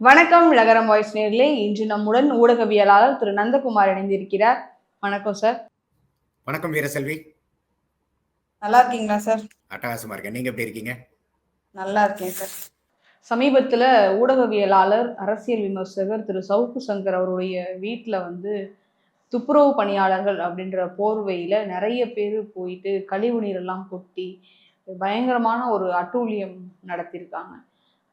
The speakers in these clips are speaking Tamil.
வணக்கம் லகரம் வாய்ஸ் நேர்களே. இன்று நம்முடன் ஊடகவியலாளர் திரு நந்தகுமார் இணைந்திருக்கிறார். வணக்கம் சார். வணக்கம் வீரசெல்வி. நல்லா இருக்கீங்களா சார்? அட்டகாசமா இருக்கேன். நீங்க எப்படி இருக்கீங்க? நல்லா இருக்கேன் சார். சமீபத்தில் ஊடகவியலாளர் அரசியல் விமர்சகர் திரு சவுக்கு சங்கர் அவருடைய வீட்டில் வந்து துப்புரவு பணியாளர்கள் அப்படின்ற போர்வையில் நிறைய பேர் போயிட்டு கழிவு நீரெல்லாம் கொட்டி பயங்கரமான ஒரு அட்டூழியம் நடத்தியிருக்காங்க.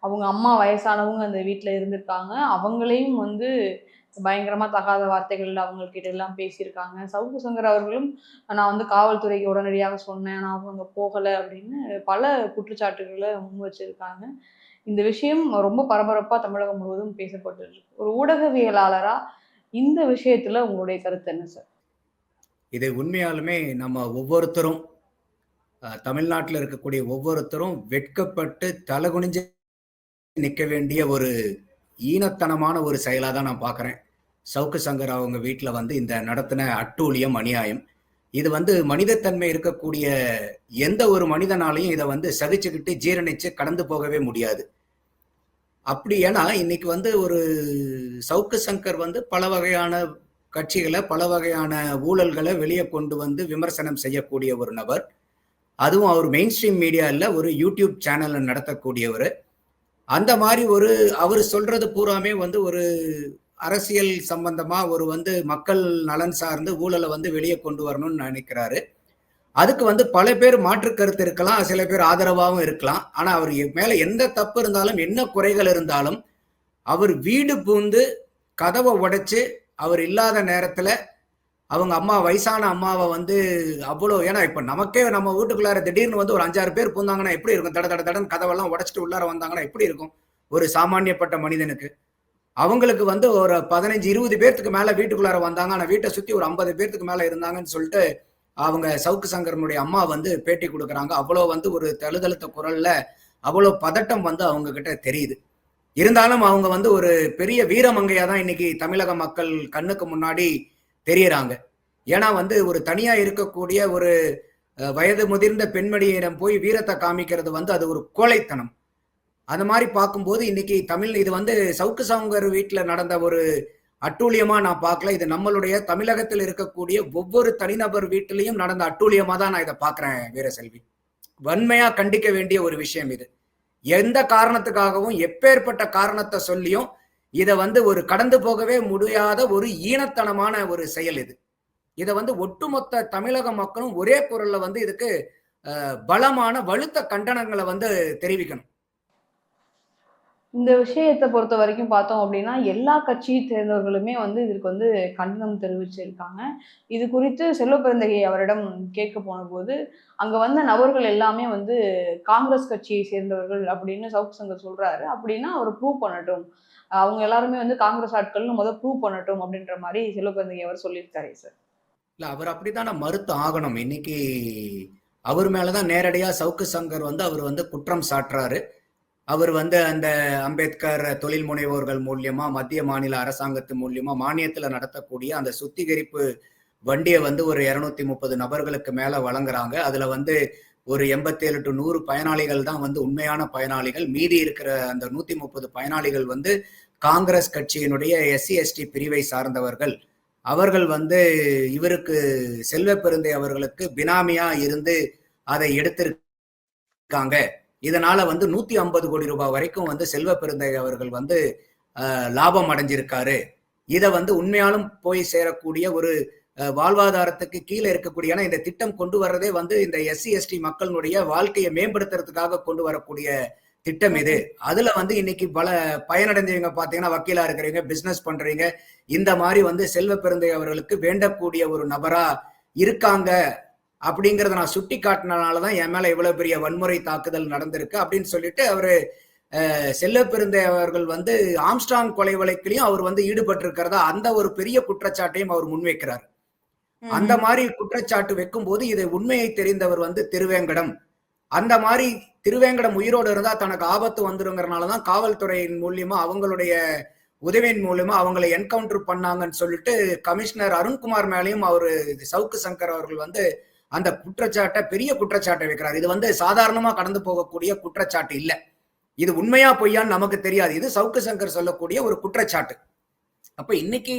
அவங்க அம்மா வயசானவங்க அந்த வீட்டில் இருந்திருக்காங்க. அவங்களையும் வந்து பயங்கரமாக தகாத வார்த்தைகள் அவங்கக்கிட்ட எல்லாம் பேசியிருக்காங்க. சவுக்கு சங்கர் அவர்களும் நான் வந்து காவல்துறைக்கு உடனடியாக சொன்னேன். ஆனால் அவங்க போகலை அப்படின்னு பல குற்றச்சாட்டுகளை முன் வச்சுருக்காங்க. இந்த விஷயம் ரொம்ப பரபரப்பாக தமிழகம் முழுவதும் பேசப்பட்டு இருக்கு ஒரு ஊடகவியலாளராக இந்த விஷயத்தில் உங்களுடைய கருத்து என்ன சார்? இதை உண்மையாலுமே நம்ம ஒவ்வொருத்தரும் தமிழ்நாட்டில் இருக்கக்கூடிய ஒவ்வொருத்தரும் வெட்கப்பட்டு தலகுனிஞ்சு நிற்க வேண்டிய ஒரு ஈனத்தனமான ஒரு செயலாக தான் நான் பார்க்குறேன். சவுக்கு சங்கர் அவங்க வீட்டில் வந்து இந்த நடத்தின அட்டூழியம் அநியாயம் இது வந்து மனிதத்தன்மை இருக்கக்கூடிய எந்த ஒரு மனிதனாலையும் இதை வந்து சகிச்சுக்கிட்டு ஜீரணிச்சு கடந்து போகவே முடியாது. அப்படி ஏன்னா இன்னைக்கு வந்து ஒரு சவுக்கு சங்கர் வந்து பல வகையான கட்சிகளை பல வகையான ஊழல்களை வெளியே கொண்டு வந்து விமர்சனம் செய்யக்கூடிய ஒரு நபர். அதுவும் அவர் மெயின் ஸ்ட்ரீம் மீடியாவில் ஒரு யூடியூப் சேனலை நடத்தக்கூடியவர். அந்த மாதிரி ஒரு அவர் சொல்றது பூராமே வந்து ஒரு அரசியல் சம்பந்தமா ஒரு வந்து மக்கள் நலன் சார்ந்து ஊழலை வந்து வெளியே கொண்டு வரணும்னு நினைக்கிறாரு. அதுக்கு வந்து பல பேர் மாற்று கருத்து இருக்கலாம் சில பேர் ஆதரவாகவும் இருக்கலாம். ஆனா அவர் மேல எந்த தப்பு இருந்தாலும் என்ன குறைகள் இருந்தாலும் அவர் வீடு பூந்து கதவை உடைச்சு அவர் இல்லாத நேரத்துல அவங்க அம்மா வயசான அம்மாவை வந்து அவ்வளோ ஏன்னா இப்ப நமக்கே நம்ம வீட்டுக்குள்ளார திடீர்னு வந்து ஒரு அஞ்சாறு பேர் பூந்தாங்கன்னா எப்படி இருக்கும்? தட தட தடன் கதவெல்லாம் உடச்சிட்டு உள்ளார வந்தாங்கன்னா எப்படி இருக்கும்? ஒரு சாமானியப்பட்ட மனிதனுக்கு. அவங்களுக்கு வந்து ஒரு பதினஞ்சு இருபது பேர்த்துக்கு மேல வீட்டுக்குள்ளார வந்தாங்க. ஆனா வீட்டை சுத்தி ஒரு ஐம்பது பேர்த்துக்கு மேல இருந்தாங்கன்னு சொல்லிட்டு அவங்க சவுக்கு சங்கரனுடைய அம்மா வந்து பேட்டி கொடுக்குறாங்க. அவ்வளோ வந்து ஒரு தழுதழுத்த குரல்ல அவ்வளோ பதட்டம் வந்து அவங்க கிட்ட தெரியுது. இருந்தாலும் அவங்க வந்து ஒரு பெரிய வீரமங்கையா தான் இன்னைக்கு தமிழக மக்கள் கண்ணுக்கு முன்னாடி தெரியறாங்க. ஏன்னா வந்து ஒரு தனியா இருக்கக்கூடிய ஒரு வயது முதிர்ந்த பெண்மணியிடம் போய் வீரத்தை காமிக்கிறது வந்து அது ஒரு கோழைத்தனம். அந்த மாதிரி பார்க்கும்போது இன்னைக்கு தமிழ் இது வந்து சவுக்கு சவுங்கர் வீட்டில் நடந்த ஒரு அட்டூழியமா நான் பார்க்கல. இது நம்மளுடைய தமிழகத்தில் இருக்கக்கூடிய ஒவ்வொரு தனிநபர் வீட்டிலையும் நடந்த அட்டூழியமா தான் நான் இதை பார்க்குறேன் வீரசெல்வி. வன்மையா கண்டிக்க வேண்டிய ஒரு விஷயம் இது. எந்த காரணத்துக்காகவும் எப்பேற்பட்ட காரணத்தை சொல்லியும் இதை வந்து ஒரு கடந்து போகவே முடியாத ஒரு ஈனத்தனமான ஒரு செயல் இது. இதை வந்து ஒட்டுமொத்த தமிழக மக்களும் ஒரே குரல்ல வந்து இதுக்கு பலமான வலுத்த கண்டனங்களை வந்து தெரிவிக்கணும். இந்த விஷயத்தை பொறுத்த வரைக்கும் பார்த்தோம் அப்படின்னா எல்லா கட்சியை சேர்ந்தவர்களுமே வந்து இதற்கு வந்து கண்டனம் தெரிவிச்சிருக்காங்க. இது குறித்து செல்வப்பிறந்தகை அவரிடம் கேட்க போன போது அங்கே வந்த நபர்கள் எல்லாமே வந்து காங்கிரஸ் கட்சியை சேர்ந்தவர்கள் அப்படின்னு சவுக் சங்கர் சொல்கிறாரு அப்படின்னா அவர் ப்ரூவ் பண்ணட்டும். அவங்க எல்லாருமே வந்து காங்கிரஸ் ஆட்கள்னு முதல் ப்ரூவ் பண்ணட்டும் அப்படின்ற மாதிரி செல்வப்பிறந்தகை அவர் சொல்லியிருக்காரு சார் இல்ல அவர் அப்படித்தானே மறுத்து ஆகணும். இன்னைக்கு அவர் மேலதான் நேரடியா சவுக்கு சங்கர் வந்து அவர் வந்து குற்றம் சாட்டுறாரு. அவர் வந்து அந்த அம்பேத்கர் தொழில் முனைவோர்கள் மூலியமா மத்திய மாநில அரசாங்கத்து மூலியமா மானியத்துல நடத்தக்கூடிய அந்த சுத்திகரிப்பு வண்டியை வந்து ஒரு இருநூத்தி முப்பது நபர்களுக்கு மேல வழங்குறாங்க. அதுல வந்து ஒரு எண்பத்தேழு டு நூறு பயனாளிகள் தான் வந்து உண்மையான பயனாளிகள். மீதி இருக்கிற அந்த நூத்தி முப்பது பயனாளிகள் வந்து காங்கிரஸ் கட்சியினுடைய எஸ்சி எஸ்டி பிரிவை சார்ந்தவர்கள். அவர்கள் வந்து இவருக்கு செல்வ பெருந்தை அவர்களுக்கு பினாமியா இருந்து அதை எடுத்திருக்காங்க. இதனால வந்து நூத்தி ஐம்பது கோடி ரூபாய் வரைக்கும் வந்து செல்வ பெருந்தை அவர்கள் வந்து லாபம் அடைஞ்சிருக்காரு. இதை வந்து உண்மையாலும் போய் சேரக்கூடிய ஒரு வாழ்வாதாரத்துக்கு கீழே இருக்கக்கூடிய இந்த திட்டம் கொண்டு வர்றதே வந்து இந்த எஸ்சி எஸ்டி மக்களுடைய வாழ்க்கையை மேம்படுத்துறதுக்காக கொண்டு வரக்கூடிய திட்டம் இது. அதுல வந்து இன்னைக்கு பல பயனடைஞ்சவங்க பாத்தீங்கன்னா வக்கீலா இருக்கிறீங்க பிசினஸ் பண்றீங்க இந்த மாதிரி வந்து செல்வ பெருந்தை அவர்களுக்கு வேண்டக்கூடிய ஒரு நபரா இருக்காங்க அப்படிங்கறத நான் சுட்டி காட்டினாலதான் என் மேல இவ்வளவு பெரிய வன்முறை தாக்குதல் நடந்திருக்கு அப்படின்னு சொல்லிட்டு அவரு செல்வ பெருந்தை அவர்கள் வந்து ஆம்ஸ்டாங் கொலை வழக்கிலையும் அவர் வந்து ஈடுபட்டு இருக்கிறதா அந்த ஒரு பெரிய குற்றச்சாட்டையும் அவர் முன்வைக்கிறார். அந்த மாதிரி குற்றச்சாட்டு வைக்கும்போது இதை உண்மையை தெரிந்தவர் வந்து திருவேங்கடம். அந்த மாதிரி திருவேங்கடம் உயிரோடு இருந்தா தனக்கு ஆபத்து வந்துருங்கிறனாலதான் காவல்துறையின் மூலியமா அவங்களுடைய உதவியின் மூலியமா அவங்களை என்கவுண்டர் பண்ணாங்கன்னு சொல்லிட்டு கமிஷனர் அருண்குமார் மேலேயும் அவரு சவுக்கு சங்கர் அவர்கள் வந்து அந்த குற்றச்சாட்டை பெரிய குற்றச்சாட்டை வைக்கிறார். இது வந்து சாதாரணமா கடந்து போகக்கூடிய குற்றச்சாட்டு இல்லை. இது உண்மையா பொய்யான்னு நமக்கு தெரியாது. இது சவுக்கு சங்கர் சொல்லக்கூடிய ஒரு குற்றச்சாட்டு. அப்ப இன்னைக்கு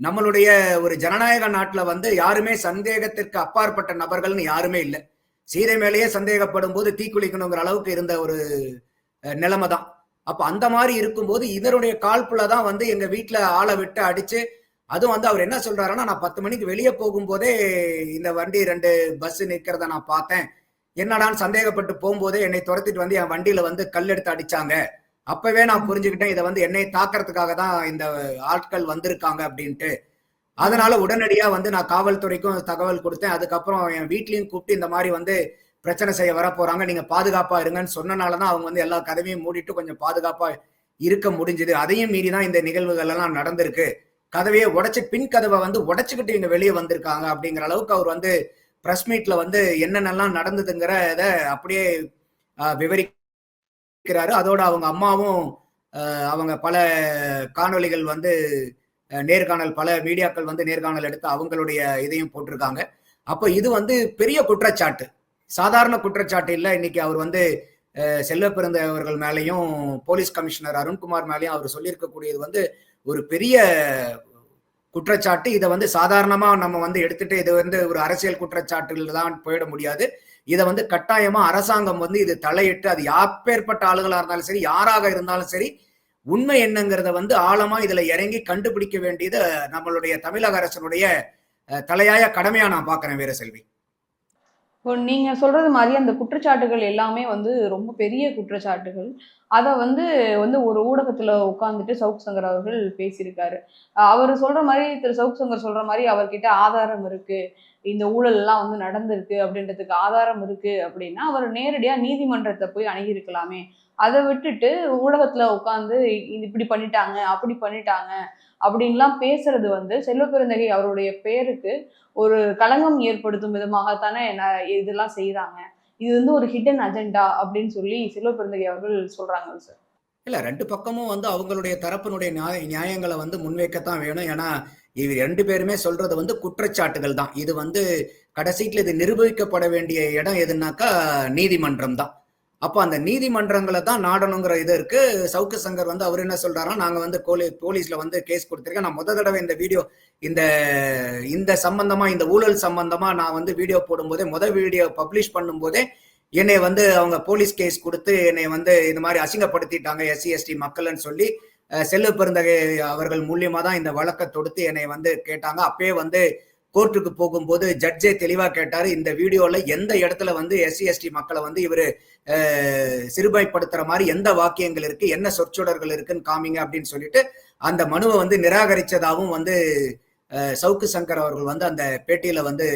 நம்மளுடைய ஒரு ஜனநாயக நாட்டுல வந்து யாருமே சந்தேகத்திற்கு அப்பாற்பட்ட நபர்கள்னு யாருமே இல்லை. சீதை மேலேயே சந்தேகப்படும் போது தீக்குளிக்கணுங்கிற அளவுக்கு இருந்த ஒரு நிலைமை தான் அப்ப அந்த மாதிரி இருக்கும்போது இதனுடைய காழ்ப்புல தான் வந்து எங்க வீட்டுல ஆளை விட்டு அடிச்சு அதுவும் வந்து அவர் என்ன சொல்றாருன்னா நான் பத்து மணிக்கு வெளியே போகும்போதே இந்த வண்டி ரெண்டு பஸ் நிற்கிறத நான் பார்த்தேன். என்னடான்னு சந்தேகப்பட்டு போகும்போதே என்னை துரத்திட்டு வந்து என் வண்டியில வந்து கல் எடுத்து அடிச்சாங்க. அப்பவே நான் புரிஞ்சுக்கிட்டேன் இதை வந்து என்னை தாக்கறதுக்காக தான் இந்த ஆட்கள் வந்திருக்காங்க அப்படின்ட்டு. அதனால உடனடியா வந்து நான் காவல்துறைக்கும் தகவல் கொடுத்தேன். அதுக்கப்புறம் என் வீட்லயும் கூப்பிட்டு இந்த மாதிரி வந்து பிரச்சனை செய்ய வர போறாங்க நீங்க பாதுகாப்பா இருங்கன்னு சொன்னனாலதான் அவங்க வந்து எல்லா கதவையும் மூடிட்டு கொஞ்சம் பாதுகாப்பா இருக்க முடிஞ்சது. அதையும் மீறி தான் இந்த நிகழ்வுகள் எல்லாம் நடந்திருக்கு. கதவையே உடைச்சு பின் கதவை வந்து உடைச்சுக்கிட்டு இங்க வெளியே வந்திருக்காங்க அப்படிங்கிற அளவுக்கு அவர் வந்து பிரஸ் மீட்ல வந்து என்னென்னலாம் நடந்ததுங்கிறத அப்படியே விவரிக்கிறாரு. அதோட அவங்க அம்மாவும் அவங்க பல காணொளிகள் வந்து நேர்காணல் பல மீடியாக்கள் வந்து நேர்காணல் எடுத்து அவங்களுடைய இதையும் போட்டிருக்காங்க. அப்போ இது வந்து பெரிய குற்றச்சாட்டு. சாதாரண குற்றச்சாட்டு இல்லை. இன்னைக்கு அவர் வந்து அஹ், பிறந்த அவர்கள் மேலேயும் போலீஸ் கமிஷனர் அருண்குமார் மேலேயும் அவர் சொல்லியிருக்கக்கூடியது வந்து ஒரு பெரிய குற்றச்சாட்டு. இதை வந்து சாதாரணமாக நம்ம வந்து எடுத்துட்டு இது வந்து ஒரு அரசியல் குற்றச்சாட்டுகள் தான் போயிட முடியாது. இதை வந்து கட்டாயமாக அரசாங்கம் வந்து இது தலையிட்டு அது யாப்பேற்பட்ட ஆளுகளாக இருந்தாலும் சரி யாராக இருந்தாலும் சரி உண்மை என்னங்கிறத வந்து ஆழமா இதுல இறங்கி கண்டுபிடிக்க வேண்டியது நம்மளுடைய தமிழக அரசனுடைய தலையாய கடமையா நான் பாக்குறேன் வீரசெல்வி. இப்போ நீங்கள் சொல்கிறது மாதிரி அந்த குற்றச்சாட்டுகள் எல்லாமே வந்து ரொம்ப பெரிய குற்றச்சாட்டுகள். அதை வந்து வந்து ஒரு ஊடகத்தில் உட்காந்துட்டு சவுக் சங்கர் அவர்கள் பேசியிருக்காரு. அவர் சொல்கிற மாதிரி திரு சவுக் சங்கர் சொல்கிற மாதிரி அவர்கிட்ட ஆதாரம் இருக்குது இந்த ஊழலெல்லாம் வந்து நடந்திருக்கு அப்படின்றதுக்கு ஆதாரம் இருக்குது அப்படின்னா அவர் நேரடியாக நீதிமன்றத்தை போய் அணுகியிருக்கலாமே. அதை விட்டுட்டு ஊடகத்தில் உட்காந்து இப்படி பண்ணிட்டாங்க அப்படி பண்ணிட்டாங்க அப்படின்லாம் பேசுறது வந்து செல்வப்பெருந்தகை அவருடைய பேருக்கு ஒரு களங்கம் ஏற்படுத்தும் விதமாகத்தானே என்ன இதெல்லாம் செய்யறாங்க இது வந்து ஒரு ஹிடன் அஜெண்டா அப்படின்னு சொல்லி செல்வப்பெருந்தகை அவர்கள் சொல்றாங்க சார். இல்லை ரெண்டு பக்கமும் வந்து அவங்களுடைய தரப்பினுடைய நியாய நியாயங்களை வந்து முன்வைக்கத்தான் வேணும். ஏன்னா இது ரெண்டு பேருமே சொல்றது வந்து குற்றச்சாட்டுகள் தான். இது வந்து கடைசியில் இது நிரூபிக்கப்பட வேண்டிய இடம் எதுனாக்கா நீதிமன்றம் தான். அப்போ அந்த நீதிமன்றங்களை தான் நாடணுங்கிற இது இருக்கு. சவுக்கு சங்கர் வந்து அவர் என்ன சொல்றாருன்னா நாங்க வந்து கோலி போலீஸ்ல வந்து கேஸ் கொடுத்துருக்கேன் நான் முத தடவை இந்த வீடியோ இந்த இந்த சம்பந்தமா இந்த ஊழல் சம்பந்தமா நான் வந்து வீடியோ போடும்போதே முத வீடியோ பப்ளிஷ் பண்ணும்போதே என்னை வந்து அவங்க போலீஸ் கேஸ் கொடுத்து என்னை வந்து இது மாதிரி அசிங்கப்படுத்திட்டாங்க எஸ்சி எஸ்டி மக்கள்னு சொல்லி செல்லு பெருந்தகை அவர்கள் மூலியமா தான் இந்த வழக்கை தொடுத்து என்னை வந்து கேட்டாங்க. அப்பயே வந்து கோர்ட்டுக்கு போகும்போது ஜட்ஜே தெளிவா கேட்டாரு. இந்த வீடியோல எந்த இடத்துல வந்து எஸ்சி எஸ்டி மக்களை வந்து இவரு சிறுபாய்ப்படுத்துற மாதிரி எந்த வாக்கியங்கள் இருக்கு என்ன சொற்சொடர்கள் இருக்குன்னு காமிங்க அப்படின்னு சொல்லிட்டு அந்த மனுவை வந்து நிராகரிச்சதாகவும் வந்து சவுக்கு சங்கர் அவர்கள் வந்து அந்த பேட்டியில வந்து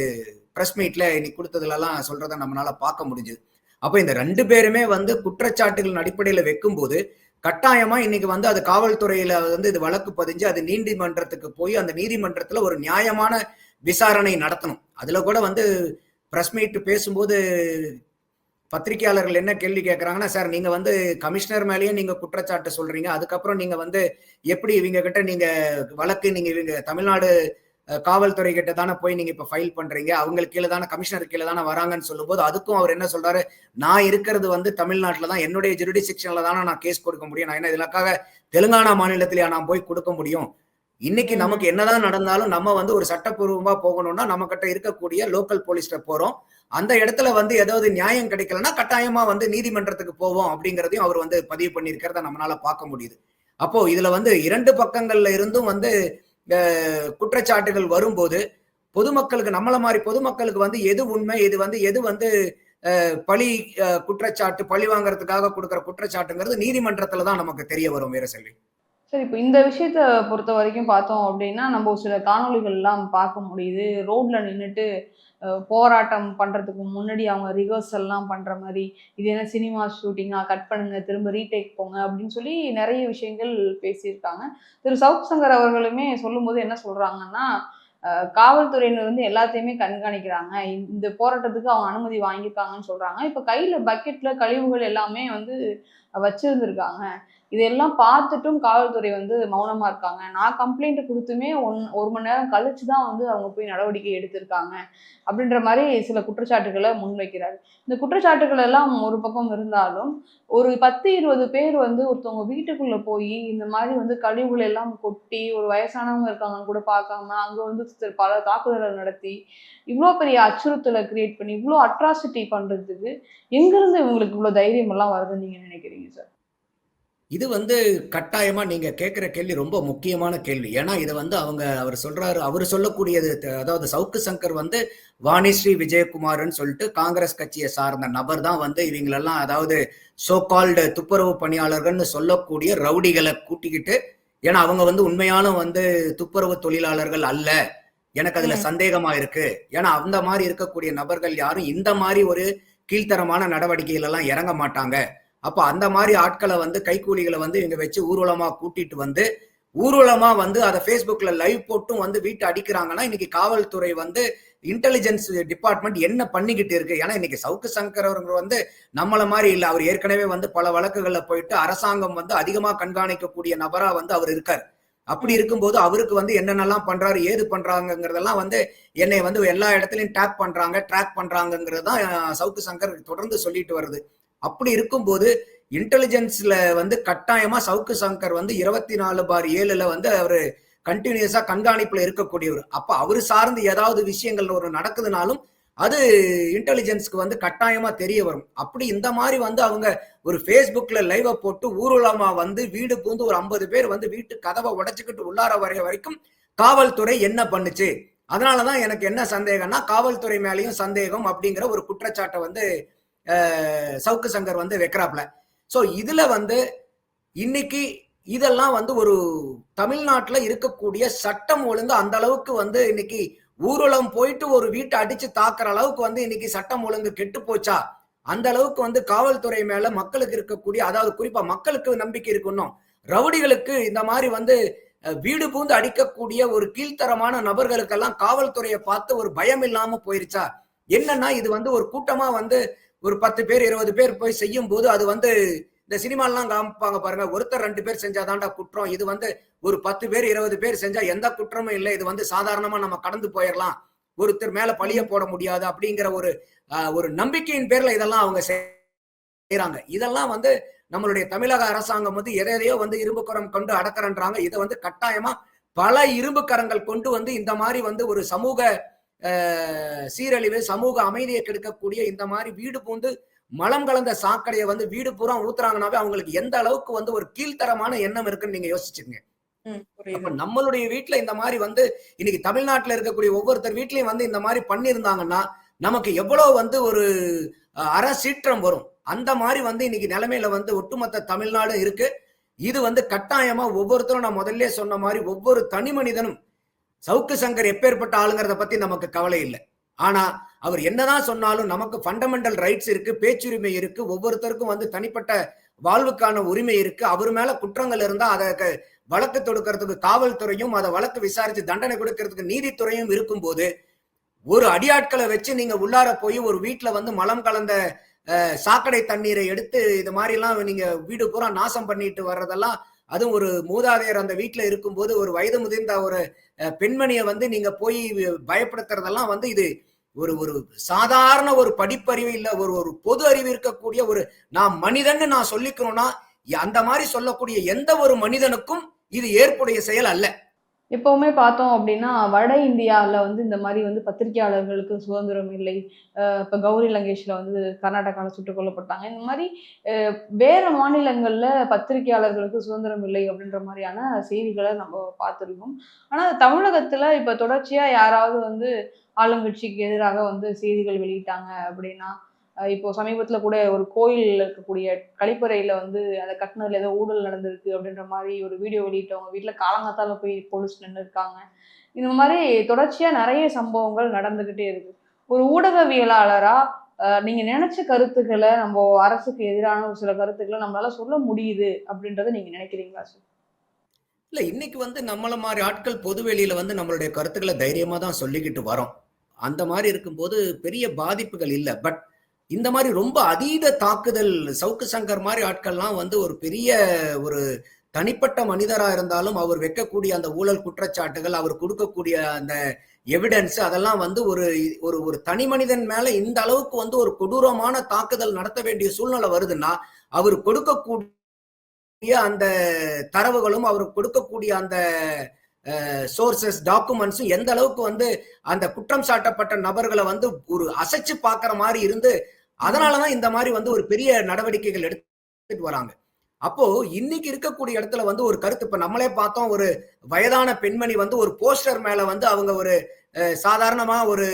பிரஸ் மீட்ல இன்னைக்கு கொடுத்ததுலலாம் சொல்றத நம்மளால பார்க்க முடிஞ்சுது. அப்போ இந்த ரெண்டு பேருமே வந்து குற்றச்சாட்டுகளின் அடிப்படையில வைக்கும்போது கட்டாயமா இன்னைக்கு வந்து அது காவல்துறையில வந்து இது வழக்கு பதிஞ்சு அது நீதிமன்றத்துக்கு போய் அந்த நீதிமன்றத்துல ஒரு நியாயமான விசாரணை நடத்தணும். அதுல கூட வந்து பிரஸ் மீட் பேசும்போது பத்திரிகையாளர்கள் என்ன கேள்வி கேட்குறாங்கன்னா சார் நீங்கள் வந்து கமிஷனர் மேலேயே நீங்கள் குற்றச்சாட்டு சொல்கிறீங்க அதுக்கப்புறம் நீங்கள் வந்து எப்படி இவங்க கிட்ட நீங்கள் வழக்கு நீங்கள் இவங்க தமிழ்நாடு காவல்துறை கிட்ட தானே போய் நீங்கள் இப்போ ஃபைல் பண்ணுறீங்க அவங்களுக்கு கீழே தானே கமிஷனர் கீழே தானே வராங்கன்னு சொல்லும்போது அதுக்கும் அவர் என்ன சொல்கிறாரு நான் இருக்கிறது வந்து தமிழ்நாட்டில் தான். என்னுடைய ஜுடிடிசிக்ஷன்ல தானே நான் கேஸ் கொடுக்க முடியும். நான் என்ன இதற்காக தெலுங்கானா மாநிலத்திலேயே நான் போய் கொடுக்க முடியும்? இன்னைக்கு. நமக்கு என்னதான் நடந்தாலும் நம்ம வந்து ஒரு சட்டப்பூர்வமா போகணும்னா நம்ம கிட்ட இருக்கக்கூடிய லோக்கல் போலீஸ்ல போறோம். அந்த இடத்துல வந்து ஏதாவது நியாயம் கிடைக்கலன்னா கட்டாயமா வந்து நீதிமன்றத்துக்கு போவோம் அப்படிங்கறதையும் அவர் வந்து பதிவு பண்ணியிருக்கிறத நம்மளால பார்க்க முடியுது. அப்போ இதுல வந்து இரண்டு பக்கங்கள்ல இருந்தும் வந்து குற்றச்சாட்டுகள் வரும்போது பொதுமக்களுக்கு நம்மள மாதிரி பொதுமக்களுக்கு வந்து எது உண்மை இது வந்து எது வந்து பழி குற்றச்சாட்டு பழி வாங்குறதுக்காக கொடுக்குற குற்றச்சாட்டுங்கிறது நீதிமன்றத்துல தான் நமக்கு தெரிய வரும் வீரசெல்வி. சரி இப்போ இந்த விஷயத்த பொறுத்த வரைக்கும் பார்த்தோம் அப்படின்னா நம்ம ஒரு சில காணொளிகள் எல்லாம் பார்க்க முடியுது. ரோட்ல நின்றுட்டு போராட்டம் பண்ணுறதுக்கு முன்னாடி அவங்க ரிஹர்சல்லாம் எல்லாம் மாதிரி இது என்ன சினிமா ஷூட்டிங்காக கட் பண்ணுங்க திரும்ப ரீடேக் போங்க அப்படின்னு சொல்லி நிறைய விஷயங்கள் பேசியிருக்காங்க. திரு. சவுக் சங்கர் அவர்களுமே சொல்லும்போது என்ன சொல்கிறாங்கன்னா காவல்துறையினர் வந்து எல்லாத்தையுமே கண்காணிக்கிறாங்க. இந்த- போராட்டத்துக்கு அவங்க அனுமதி வாங்கியிருக்காங்கன்னு சொல்கிறாங்க இப்போ கையில் பக்கெட்டில் கழிவுகள் எல்லாமே வந்து வச்சிருந்திருக்காங்க. இதெல்லாம் பார்த்துட்டும் காவல்துறை வந்து மௌனமா இருக்காங்க. நான் கம்ப்ளைண்ட் கொடுத்துமே ஒன் ஒரு மணி நேரம் கழிச்சு தான் வந்து அவங்க போய் நடவடிக்கை எடுத்திருக்காங்க. அப்படின்ற மாதிரி சில குற்றச்சாட்டுகளை முன்வைக்கிறாரு. இந்த குற்றச்சாட்டுகள் எல்லாம் ஒரு பக்கம் இருந்தாலும் ஒரு பத்து இருபது பேர் வந்து ஒருத்தவங்க வீட்டுக்குள்ள போய் இந்த மாதிரி வந்து கழிவுகள் எல்லாம் கொட்டி ஒரு வயசானவங்க இருக்காங்கன்னு கூட பார்க்காம அங்க வந்து பல தாக்குதலை நடத்தி இவ்வளோ பெரிய அச்சுறுத்தலை கிரியேட் பண்ணி இவ்வளோ அட்ராசிட்டி பண்றதுக்கு எங்கிருந்து இவங்களுக்கு இவ்வளோ தைரியம் எல்லாம் வருதுன்னு நீங்க நினைக்கிறீங்க? சார். இது வந்து கட்டாயமா நீங்க கேட்கிற கேள்வி ரொம்ப முக்கியமான கேள்வி. ஏன்னா இது வந்து அவங்க அவர் சொல்றாரு அவர் சொல்லக்கூடியது அதாவது சவுக்கு சங்கர் வந்து வாணிஸ்ரீ விஜயகுமார்னு சொல்லிட்டு காங்கிரஸ் கட்சியை சார்ந்த நபர் தான் வந்து இவங்களெல்லாம் அதாவது சோ கால்டு துப்புரவு பணியாளர்கள்னு சொல்லக்கூடிய ரவுடிகளை கூட்டிக்கிட்டு ஏன்னா அவங்க வந்து உண்மையான வந்து துப்புரவு தொழிலாளர்கள் அல்ல. எனக்கு அதுல ம். சந்தேகமா இருக்கு. ஏன்னா அந்த மாதிரி இருக்கக்கூடிய நபர்கள் யாரும் இந்த மாதிரி ஒரு கீழ்த்தரமான நடவடிக்கைகள் எல்லாம் இறங்க மாட்டாங்க. அப்ப அந்த மாதிரி ஆட்களை வந்து கைக்கூலிகளை வந்து இவங்க வச்சு ஊர்வலமா கூட்டிட்டு வந்து ஊர்வலமா வந்து அதை ஃபேஸ்புக்ல லைவ் போட்டும் வந்து வீட்டை அடிக்கிறாங்கன்னா இன்னைக்கு காவல்துறை வந்து இன்டெலிஜென்ஸ் டிபார்ட்மெண்ட் என்ன பண்ணிக்கிட்டு இருக்கு? ஏன்னா இன்னைக்கு சவுக்கு சங்கர் வந்து நம்மள மாதிரி இல்லை. அவர் ஏற்கனவே வந்து பல வழக்குகளில் போயிட்டு அரசாங்கம் வந்து அதிகமா கண்காணிக்கக்கூடிய நபரா வந்து அவர் இருக்கார். அப்படி இருக்கும்போது அவருக்கு வந்து என்னென்னலாம் பண்றாரு ஏது பண்றாங்கிறதெல்லாம் வந்து என்னை வந்து எல்லா இடத்துலையும் டேக் பண்றாங்க ட்ராக் பண்றாங்கிறது தான் சவுக்கு சங்கர் தொடர்ந்து சொல்லிட்டு வருது. அப்படி இருக்கும்போது இன்டெலிஜென்ஸ்ல வந்து கட்டாயமா சவுக்கு சங்கர் வந்து இருபத்தி நாலு பார் ஏழுல வந்து அவரு கண்டினியூஸா கண்காணிப்புல இருக்கக்கூடியவர். அப்ப அவரு சார்ந்து ஏதாவது விஷயங்கள் ஒரு நடக்குதுனாலும் அது இன்டெலிஜென்ஸ்க்கு வந்து கட்டாயமா தெரிய வரும். அப்படி இந்த மாதிரி வந்து அவங்க ஒரு ஃபேஸ்புக்ல லைவ போட்டு ஊர்வலமா வந்து வீடு பூந்து ஒரு ஐம்பது பேர் வந்து வீட்டு கதவை உடைச்சுக்கிட்டு உள்ளார வரைய வரைக்கும் காவல்துறை என்ன பண்ணுச்சு? அதனாலதான் எனக்கு என்ன சந்தேகம்னா காவல்துறை மேலேயும் சந்தேகம் அப்படிங்கிற ஒரு குற்றச்சாட்டை வந்து சவுக்கு சங்கர் வந்து வைக்கிறாப்ல. ஸோ இதுல வந்து இன்னைக்கு இதெல்லாம் வந்து ஒரு தமிழ்நாட்டில் இருக்கக்கூடிய சட்டம் ஒழுங்கு அந்த அளவுக்கு வந்து இன்னைக்கு ஊர்வலம் போயிட்டு ஒரு வீட்டை அடிச்சு தாக்குற அளவுக்கு வந்து இன்னைக்கு சட்டம் ஒழுங்கு கெட்டு போச்சா? அந்த அளவுக்கு வந்து காவல்துறை மேல மக்களுக்கு இருக்கக்கூடிய அதாவது குறிப்பா மக்களுக்கு நம்பிக்கை இருக்கணும் ரவுடிகளுக்கு இந்த மாதிரி வந்து வீடு பூந்து அடிக்கக்கூடிய ஒரு கீழ்த்தரமான நபர்களுக்கெல்லாம் காவல்துறையை பார்த்து ஒரு பயம் இல்லாம போயிருச்சா? என்னன்னா இது வந்து ஒரு கூட்டமா வந்து ஒரு பத்து பேர் இருபது பேர் போய் செய்யும் போது அது வந்து இந்த சினிமாலாம் காமிப்பாங்க பாருங்க. ஒருத்தர் ரெண்டு பேர் செஞ்சாதான்டா குற்றம். இது வந்து ஒரு பத்து பேர் இருபது பேர் செஞ்சா எந்த குற்றமும் இல்லை. இது வந்து சாதாரணமா நம்ம கடந்து போயிடலாம் ஒருத்தர் மேல பழிய போட முடியாது அப்படிங்கிற ஒரு ஒரு நம்பிக்கையின் பேர்ல இதெல்லாம் அவங்க செய்யறாங்க இதெல்லாம் வந்து நம்மளுடைய தமிழக அரசாங்கம் வந்து எதை எதையோ வந்து இரும்புக்கரம் கொண்டு அடக்கிறன்றாங்க. இதை வந்து கட்டாயமா பல இரும்பு கரங்கள் கொண்டு வந்து இந்த மாதிரி வந்து ஒரு சமூக சீரழிவு சமூக அமைதியை கெடுக்கக்கூடிய இந்த மாதிரி வீடு பூந்து மலம் கலந்த சாக்கடையை வந்து வீடு பூரா ஊத்துறாங்கனாவே அவங்களுக்கு எந்த அளவுக்கு வந்து ஒரு கீழ்த்தரமான எண்ணம் இருக்குன்னு நீங்க யோசிச்சுங்க நம்மளுடைய வீட்ல இந்த மாதிரி வந்து இன்னைக்கு தமிழ்நாட்டுல இருக்கக்கூடிய ஒவ்வொருத்தர் வீட்லயும் வந்து இந்த மாதிரி பண்ணியிருந்தாங்கன்னா நமக்கு எவ்வளவு வந்து ஒரு அற சீற்றம் வரும். அந்த மாதிரி வந்து இன்னைக்கு நிலைமையில வந்து ஒட்டுமொத்த தமிழ்நாடு இருக்கு. இது வந்து கட்டாயமா ஒவ்வொருத்தரும் நான் முதல்ல சொன்ன மாதிரி ஒவ்வொரு தனி மனிதனும் சவுக்கு சங்கர் எப்பேற்பட்ட ஆளுங்கிறத பத்தி நமக்கு கவலை இல்லை. ஆனா அவர் என்னதான் சொன்னாலும் நமக்கு ஃபண்டமெண்டல் ரைட்ஸ் இருக்கு பேச்சுரிமை இருக்கு ஒவ்வொருத்தருக்கும் வந்து தனிப்பட்ட வாழ்வுக்கான உரிமை இருக்கு. அவர் மேல குற்றங்கள் இருந்தா அதை வழக்கு தொடுக்கிறதுக்கு காவல்துறையும் அதை வழக்கு விசாரிச்சு தண்டனை கொடுக்கறதுக்கு நீதித்துறையும் இருக்கும்போது ஒரு அடியாட்களை வச்சு நீங்க உள்ளார போய் ஒரு வீட்டுல வந்து மலம் கலந்த சாக்கடை தண்ணீரை எடுத்து இது மாதிரி எல்லாம் நீங்க வீடு பூரா நாசம் பண்ணிட்டு வர்றதெல்லாம் அதுவும் ஒரு மூதாதையர் அந்த வீட்டுல இருக்கும்போது ஒரு வயது முதிர்ந்த ஒரு பெண்மணியை வந்து நீங்க போய் பயப்படுத்துறதெல்லாம் வந்து இது ஒரு ஒரு சாதாரண ஒரு படிப்பறிவு இல்ல ஒரு ஒரு பொது அறிவு இருக்கக்கூடிய ஒரு நான் மனிதன்னு நான் சொல்லிக்கணும்னா அந்த மாதிரி சொல்லக்கூடிய எந்த ஒரு மனிதனுக்கும் இது ஏற்புடைய செயல் அல்ல. எப்போவுமே பார்த்தோம் அப்படின்னா வட இந்தியாவில் வந்து இந்த மாதிரி வந்து பத்திரிகையாளர்களுக்கு சுதந்திரம் இல்லை. இப்போ கௌரி லங்கேஷில் வந்து கர்நாடகாவில் சுட்டுக் கொல்லப்பட்டாங்க. இந்த மாதிரி வேறு மாநிலங்களில் பத்திரிகையாளர்களுக்கு சுதந்திரம் இல்லை அப்படின்ற மாதிரியான செய்திகளை நம்ம பார்த்துருக்கோம். ஆனால் தமிழகத்தில் இப்போ தொடர்ச்சியாக யாராவது வந்து ஆளுங்கட்சிக்கு எதிராக வந்து செய்திகள் வெளியிட்டாங்க அப்படின்னா இப்போ சமீபத்தில் கூட ஒரு கோயிலில் இருக்கக்கூடிய கழிப்பறையில் வந்து அதை கட்டினதுல ஏதோ ஊழல் நடந்திருக்கு அப்படின்ற மாதிரி ஒரு வீடியோ வெளியிட்டவங்க வீட்டில் காலங்காத்தால போய் போலீஸ் நின்று இருக்காங்க. இந்த மாதிரி தொடர்ச்சியாக நிறைய சம்பவங்கள் நடந்துக்கிட்டே இருக்கு. ஒரு ஊடகவியலாளராக நீங்கள் நினச்ச கருத்துக்களை நம்ம அரசுக்கு எதிரான ஒரு சில கருத்துக்களை நம்மளால் சொல்ல முடியுது அப்படின்றத நீங்கள் நினைக்கிறீங்களா சார் இல்லை இன்னைக்கு வந்து நம்மளை மாதிரி ஆட்கள் பொதுவெளியில் வந்து நம்மளுடைய கருத்துக்களை தைரியமாக தான் சொல்லிக்கிட்டு வரோம். அந்த மாதிரி இருக்கும்போது பெரிய பாதிப்புகள் இல்லை. பட் இந்த மாதிரி ரொம்ப அதீத தாக்குதல் சவுக்கு சங்கர் மாதிரி ஆட்கள்லாம் வந்து ஒரு பெரிய ஒரு தனிப்பட்ட மனிதராக இருந்தாலும் அவர் வைக்கக்கூடிய அந்த ஊழல் குற்றச்சாட்டுகள் அவர் கொடுக்கக்கூடிய அந்த எவிடன்ஸ் அதெல்லாம் வந்து ஒரு ஒரு ஒரு தனி மனிதன் மேல இந்த அளவுக்கு வந்து ஒரு கொடூரமான தாக்குதல் நடத்த வேண்டிய சூழ்நிலை வருதுன்னா அவர் கொடுக்கக்கூடிய அந்த தரவுகளும் அவர் கொடுக்கக்கூடிய அந்த சோர்சஸ் டாக்குமெண்ட்ஸும் எந்த அளவுக்கு வந்து அந்த குற்றம் சாட்டப்பட்ட நபர்களை வந்து ஒரு அசைச்சு பார்க்குற மாதிரி இருந்து அதனாலதான் இந்த மாதிரி வந்து ஒரு பெரிய நடவடிக்கைகள் எடுத்துட்டு வராங்க. அப்போ இன்னைக்கு இருக்கக்கூடிய இடத்துல வந்து ஒரு கருத்து இப்ப நம்மளே பார்த்தோம் ஒரு வயதான பெண்மணி வந்து ஒரு போஸ்டர் மேல வந்து அவங்க ஒரு சாதாரணமா ஒரு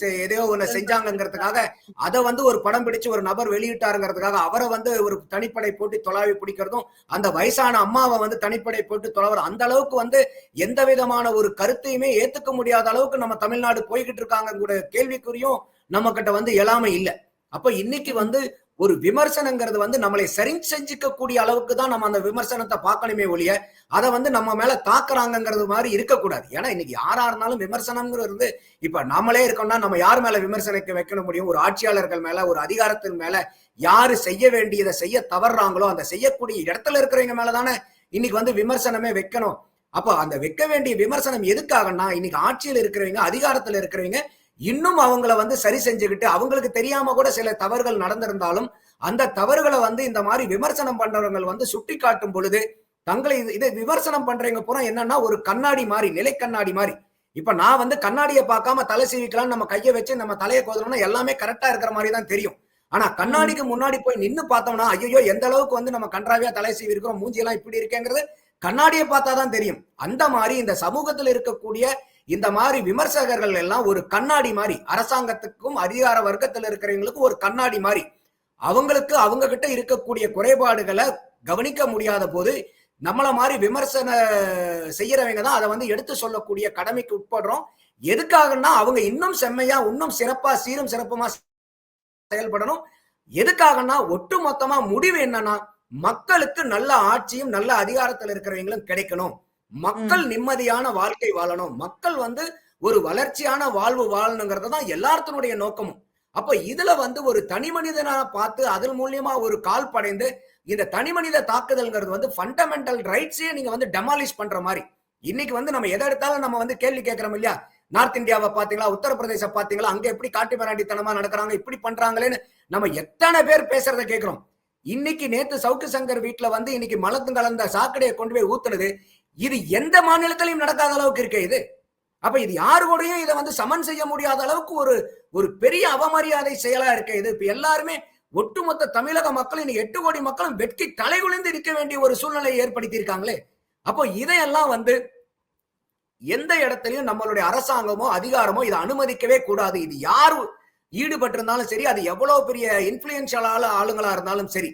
செ- எதையோ ஒண்ணு செஞ்சாங்கங்கிறதுக்காக அதை வந்து ஒரு படம் பிடிச்சு ஒரு நபர் வெளியிட்டாருங்கிறதுக்காக அவரை வந்து ஒரு தனிப்படை போட்டு தொலாவி பிடிக்கிறதும் அந்த வயசான அம்மாவை வந்து தனிப்படை போட்டு தொலைவர் அந்த அளவுக்கு வந்து எந்த விதமான ஒரு கருத்தையுமே ஏத்துக்க முடியாத அளவுக்கு நம்ம தமிழ்நாடு போய்கிட்டு இருக்காங்க கூட கேள்விக்குறியும் நம்ம கிட்ட வந்து எல்லாமே இல்லை. அப்ப இன்னைக்கு வந்து ஒரு விமர்சனங்கிறது வந்து நம்மளை சரி செஞ்சுக்க கூடிய அளவுக்கு தான் நம்ம அந்த விமர்சனத்தை பார்க்கணுமே ஒழிய அதை வந்து நம்ம மேல தாக்குறாங்கங்கிறது மாதிரி இருக்கக்கூடாது. ஏன்னா இன்னைக்கு யாரா இருந்தாலும் விமர்சனம்ங்கிறது இப்ப நாமளே இருக்கோம்னா நம்ம யார் மேல விமர்சனத்தை வைக்க முடியும்? ஒரு ஆட்சியாளர்கள் மேல ஒரு அதிகாரத்தின் மேல யாரு செய்ய வேண்டியதை செய்ய தவறுறாங்களோ அந்த செய்யக்கூடிய இடத்துல இருக்கிறவங்க மேலதானே இன்னைக்கு வந்து விமர்சனமே வைக்கணும். அப்போ அந்த வைக்க வேண்டிய விமர்சனம் எதுக்காகன்னா இன்னைக்கு ஆட்சியில் இருக்கிறவங்க அதிகாரத்துல இருக்கிறவங்க இன்னும் அவங்கள வந்து சரி செஞ்சுக்கிட்டு அவங்களுக்கு தெரியாம கூட சில தவறுகள் நடந்திருந்தாலும் அந்த தவறுகளை வந்து இந்த மாதிரி விமர்சனம் பண்றவங்க வந்து சுட்டி காட்டும் பொழுது தங்களை இது- இதை விமர்சனம் பண்றவங்க பூரா என்னன்னா ஒரு கண்ணாடி மாதிரி நிலை கண்ணாடி மாதிரி இப்ப நான் வந்து கண்ணாடியை பார்க்காம தலை சீவிக்கலாம் நம்ம கையை வச்சு நம்ம தலையை கோதணும்னா எல்லாமே கரெக்டா இருக்கிற மாதிரி தான் தெரியும். ஆனா கண்ணாடிக்கு முன்னாடி போய் நின்னு பார்த்தோம்னா ஐயோ எந்த அளவுக்கு வந்து நம்ம கன்றாவியா தலை சீவி இருக்கிறோம் மூஞ்சி எல்லாம் இப்படி இருக்கேங்கிறது கண்ணாடியை பார்த்தா தான் தெரியும். அந்த மாதிரி இந்த சமூகத்தில் இருக்கக்கூடிய இந்த மாதிரி விமர்சகர்கள் எல்லாம் ஒரு கண்ணாடி மாதிரி அரசாங்கத்துக்கும் அதிகார வர்க்கத்தில் இருக்கிறவங்களுக்கும் ஒரு கண்ணாடி மாதிரி. அவங்களுக்கு அவங்க கிட்ட இருக்கக்கூடிய குறைபாடுகளை கவனிக்க முடியாத போது நம்மள மாதிரி விமர்சன செய்யறவங்க தான் அதை வந்து எடுத்து சொல்லக்கூடிய கடமைக்கு உட்படுறோம். எதுக்காகன்னா அவங்க இன்னும் செம்மையா இன்னும் சிறப்பா சீரும் சிறப்புமா செயல்படணும். எதுக்காகன்னா ஒட்டு மொத்தமா முடிவு என்னன்னா மக்களுக்கு நல்ல ஆட்சியும் நல்ல அதிகாரத்தில் இருக்கிறவங்களும் கிடைக்கணும். மக்கள் நிம்மதியான வாழ்க்கை வாழணும். மக்கள் வந்து ஒரு வளர்ச்சியான வாழ்வு வாழணுங்கிறது தான் எல்லாத்தினுடைய நோக்கமும். அப்ப இதுல வந்து ஒரு தனி மனிதனா பார்த்து அதன் மூலியமா ஒரு கால் படைந்து இந்த தனி மனித தாக்குதல்ங்கிறது வந்து ஃபண்டமெண்டல் ரைட்ஸே நீங்க வந்து டெமாலிஷ் பண்ற மாதிரி. இன்னைக்கு வந்து நம்ம எதை எடுத்தாலும் நம்ம வந்து கேள்வி கேட்கிறோம் இல்லையா? நார்த் இந்தியாவை பாத்தீங்களா உத்தரப்பிரதேச பாத்தீங்களா அங்க எப்படி காட்டு மிராண்டித்தனமா நடக்கிறாங்க? இப்படி பண்றாங்களேன்னு நம்ம எத்தனை பேர் பேசுறத கேட்கிறோம். இன்னைக்கு நேத்து சவுக்கு சங்கர் வீட்டுல வந்து இன்னைக்கு மலத்து கலந்த சாக்கடையை கொண்டு போய் ஊத்துனது இது எந்த மாநிலத்திலையும் நடக்காத அளவுக்கு இருக்க இது. அப்ப இது யாரு கூடயும் இதை வந்து சமன் செய்ய முடியாத அளவுக்கு ஒரு ஒரு பெரிய அவமரியாதை செயலா இருக்கு இது. இப்ப எல்லாருமே ஒட்டுமொத்த தமிழக மக்கள் இன்னைக்கு எட்டு கோடி மக்களும் வெட்கி தலைகுலிந்து இருக்க வேண்டிய ஒரு சூழ்நிலையை ஏற்படுத்தி இருக்காங்களே அப்போ இதையெல்லாம் வந்து எந்த இடத்துலையும் நம்மளுடைய அரசாங்கமோ அதிகாரமோ இதை அனுமதிக்கவே கூடாது. இது யார் ஈடுபட்டிருந்தாலும் சரி அது எவ்வளவு பெரிய இன்ஃபுளுன்ஷியலால ஆளுங்களா இருந்தாலும் சரி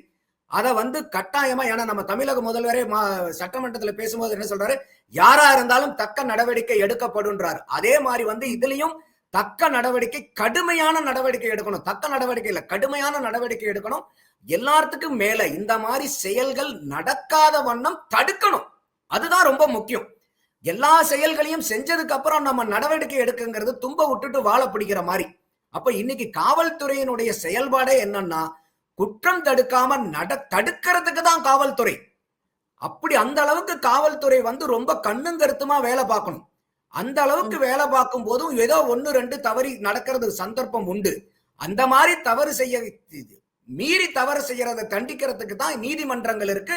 அதை வந்து கட்டாயமா ஏன்னா நம்ம தமிழக முதல்வரே மா- சட்டமன்றத்துல பேசும்போது என்ன சொல்றாரு? யாரா இருந்தாலும் தக்க நடவடிக்கை எடுக்கப்படுன்றார் அதே மாதிரி வந்து இதுலயும் தக்க நடவடிக்கை கடுமையான நடவடிக்கை எடுக்கணும். தக்க நடவடிக்கை இல்ல கடுமையான நடவடிக்கை எடுக்கணும். எல்லாத்துக்கும் மேல இந்த மாதிரி செயல்கள் நடக்காத வண்ணம் தடுக்கணும். அதுதான் ரொம்ப முக்கியம். எல்லா செயல்களையும் செஞ்சதுக்கு அப்புறம் நம்ம நடவடிக்கை எடுக்குங்கிறது தும்ப விட்டுட்டு வாழ பிடிக்கிற மாதிரி. அப்ப இன்னைக்கு காவல்துறையினுடைய செயல்பாடே என்னன்னா குற்றம் தடுக்காம நட தடுக்கிறதுக்கு தான் காவல்துறை. அப்படி அந்த அளவுக்கு காவல்துறை வந்து ரொம்ப கண்ணும் கருத்துமா வேலை பார்க்கணும். அந்த அளவுக்கு வேலை பார்க்கும் போதும் ஏதோ ஒன்னு ரெண்டு தவறி நடக்கிறது சந்தர்ப்பம் உண்டு. அந்த மாதிரி தவறு செய்ய மீறி தவறு செய்யறதை தண்டிக்கிறதுக்கு தான் நீதிமன்றங்கள் இருக்கு.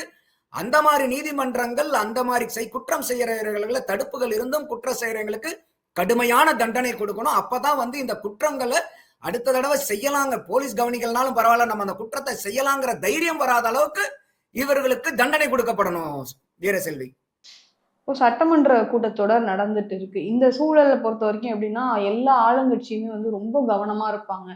அந்த மாதிரி நீதிமன்றங்கள் அந்த மாதிரி குற்றம் செய்யறவர்களை தடுப்புகள் இருந்தும் குற்றம் செய்யறவங்களுக்கு கடுமையான தண்டனை கொடுக்கணும். அப்பதான் வந்து இந்த குற்றங்களை அடுத்த தடவை செய்யலாங்க. போலீஸ் கவனிக்கலனாலும் பரவாயில்ல. நம்ம அந்த குற்றத்தை செய்யலாங்கிற தைரியம் வராத அளவுக்கு இவர்களுக்கு தண்டனை கொடுக்கப்படணும் வீரசெல்வி இப்போ சட்டமன்ற கூட்டத்தொடர் நடந்துட்டு இருக்கு. இந்த சூழலை பொறுத்த வரைக்கும் எப்படின்னா எல்லா ஆளுங்கட்சியுமே வந்து ரொம்ப கவனமா இருப்பாங்க.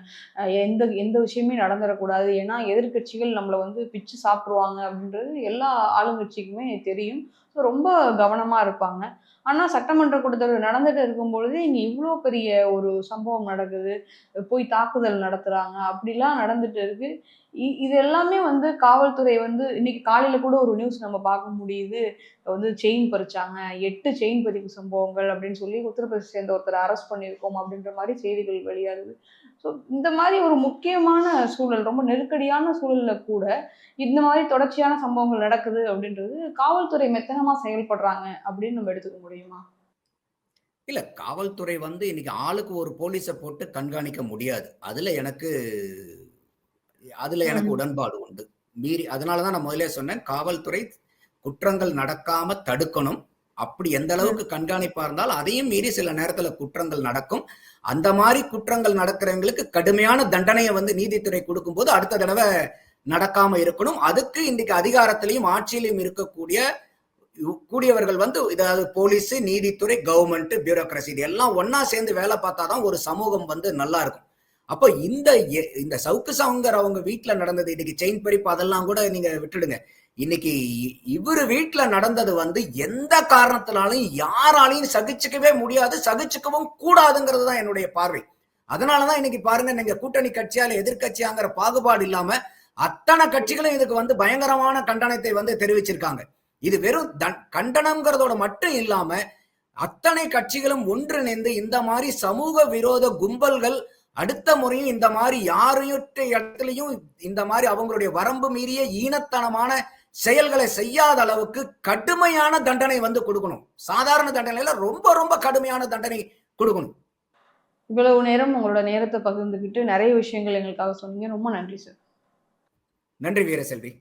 எந்த எந்த விஷயமே நடந்துடக்கூடாது ஏன்னா எதிர்க்கட்சிகள் நம்மளை வந்து பிச்சு சாப்பிடுவாங்க அப்படின்றது எல்லா ஆளுங்கட்சிக்குமே தெரியும். ஸோ ரொம்ப கவனமா இருப்பாங்க. ஆனால் சட்டமன்ற கூட்டத்தொடர் நடந்துட்டு இருக்கும் பொழுது இங்கே இவ்வளோ பெரிய ஒரு சம்பவம் நடக்குது. போய் தாக்குதல் நடத்துகிறாங்க அப்படிலாம் நடந்துட்டு இருக்கு. இ- இது எல்லாமே வந்து காவல்துறை வந்து இன்னைக்கு காலையில் கூட ஒரு நியூஸ் நம்ம பார்க்க முடியுது. வந்து செயின் பறிச்சாங்க. எட்டு செயின் பறிப்பு சம்பவங்கள் அப்படின்னு சொல்லி உத்தரப்பிரதேச சேர்ந்த ஒருத்தர் அரெஸ்ட் பண்ணியிருக்கோம் அப்படின்ற மாதிரி செய்திகள் வெளியாகுது. ஸோ இந்த மாதிரி ஒரு முக்கியமான சூழல் ரொம்ப நெருக்கடியான சூழல்ல கூட இந்த மாதிரி தொடர்ச்சியான சம்பவங்கள் நடக்குது அப்படின்றது காவல்துறை மெத்தனமா செயல்படுறாங்க அப்படின்னு நம்ம எடுத்துக்க முடியுமா? இல்ல காவல்துறை வந்து இன்னைக்கு ஆளுக்கு ஒரு போலீஸை போட்டு கண்காணிக்க முடியாது. அதுல எனக்கு அதுல எனக்கு. உடன்பாடு உண்டு. மீறி அதனாலதான் நான் முதல்ல சொன்னேன் காவல்துறை குற்றங்கள் நடக்காம தடுக்கணும். அப்படி எந்த அளவுக்கு கண்காணிப்பா இருந்தால் அதையும் மீறி சில நேரத்துல குற்றங்கள் நடக்கும். அந்த மாதிரி குற்றங்கள் நடக்கிறவங்களுக்கு கடுமையான தண்டனையை வந்து நீதித்துறை கொடுக்கும்போது அடுத்த தடவை நடக்காம இருக்கணும். அதுக்கு இன்னைக்கு அதிகாரத்திலையும் ஆட்சியிலையும் இருக்கக்கூடிய கூடியவர்கள் வந்து இதாவது போலீஸ் நீதித்துறை கவர்மெண்ட் பியூரோக்ரஸி இது எல்லாம் ஒன்னா சேர்ந்து வேலை பார்த்தாதான் ஒரு சமூகம் வந்து நல்லா இருக்கும். அப்போ இந்த எ- இந்த சவுக்கு சவுங்கர் அவங்க வீட்டுல நடந்தது இன்னைக்கு செயின் பறிப்பு அதெல்லாம் கூட நீங்க விட்டுடுங்க. இன்னைக்கு இ- இவரு வீட்டுல நடந்தது வந்து எந்த காரணத்தினாலும் யாராலையும் சகிச்சுக்கவே முடியாது சகிச்சுக்கவும் கூடாதுங்கிறது தான் என்னுடைய பார்வை. அதனாலதான் இன்னைக்கு பாருங்க நீங்க கூட்டணி கட்சியால எதிர்கட்சியாங்கிற பாகுபாடு இல்லாம அத்தனை கட்சிகளும் இதுக்கு வந்து பயங்கரமான கண்டனத்தை வந்து தெரிவிச்சிருக்காங்க. இது வெறும் கண்டனம்ங்கிறதோட மட்டும் இல்லாம அத்தனை கட்சிகளும் ஒன்றிணைந்து இந்த மாதிரி சமூக விரோத கும்பல்கள் அடுத்த முறையும் இந்த மாதிரி யாரையும் இடத்துலையும் இந்த மாதிரி அவங்களுடைய வரம்பு மீறிய ஈனத்தனமான செயல்களை செய்யாத அளவுக்கு கடுமையான தண்டனை வந்து கொடுக்கணும். சாதாரண தண்டனையில ரொம்ப ரொம்ப கடுமையான தண்டனை கொடுக்கணும். இவ்வளவு நேரம் உங்களோட நேரத்தை பகிர்ந்துக்கிட்டு நிறைய விஷயங்கள் எங்களுக்காக சொன்னீங்க. ரொம்ப நன்றி சார் நன்றி வீரசெல்வி.